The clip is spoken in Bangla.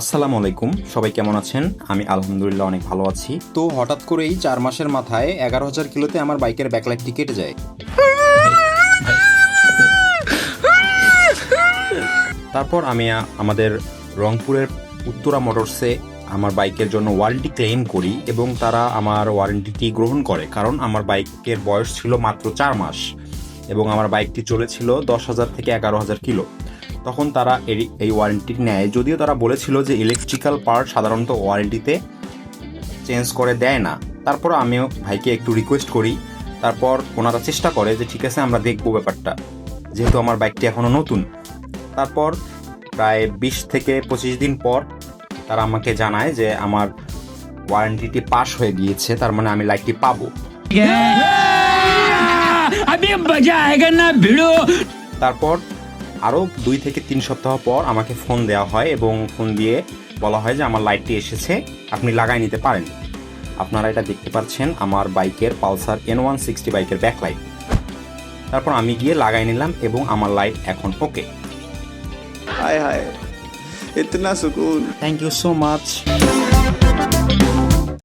আসসালামু আলাইকুম। সবাই কেমন আছেন? আমি আলহামদুলিল্লাহ অনেক ভালো আছি। তো হঠাৎ করেই চার মাসের মাথায় এগারো হাজার কিলোতে আমার বাইকের ব্যাকলাইটটি কেটে যায়। তারপর আমি আমাদের রংপুরের উত্তরা মোটরসে আমার বাইকের জন্য ওয়ারেন্টি ক্লেম করি এবং তারা আমার ওয়ারেন্টিটি গ্রহণ করে, কারণ আমার বাইকের বয়স ছিল মাত্র চার মাস এবং আমার বাইকটি চলেছিল দশ হাজার থেকে এগারো হাজার কিলো। তখন তারা এই ওয়ারেন্টি নেয়। যদিও তারা বলেছিল যে ইলেকট্রিক্যাল পার্ট সাধারণত ওয়ারেন্টিতে চেঞ্জ করে দেয় না। তারপর আমিও ভাইকে একটু রিকোয়েস্ট করি। তারপর ওনারা চেষ্টা করে যে ঠিক আছে আমরা দেখব ব্যাপারটা। যেহেতু আমার বাইকটি এখনও নতুন। তারপর প্রায় বিশ থেকে পঁচিশ দিন পর তারা আমাকে জানায় যে আমার ওয়ারেন্টিটি পাস হয়ে গিয়েছে। তার মানে আমি লাইটটি পাবো। তারপর আরও দুই থেকে তিন সপ্তাহ পর আমাকে ফোন দেওয়া হয় এবং ফোন দিয়ে বলা হয় যে আমার লাইটটি এসেছে আপনি লাগাই নিতে পারেন। আপনারা এটা দেখতে পাচ্ছেন আমার বাইকের পালসার এন ওয়ান সিক্সটি বাইকের ব্যাকলাইট তারপর আমি গিয়ে লাগাই নিলাম এবং আমার লাইট এখন ওকে হায় হায় ইতনা সুকুন থ্যাংক ইউ সো মাচ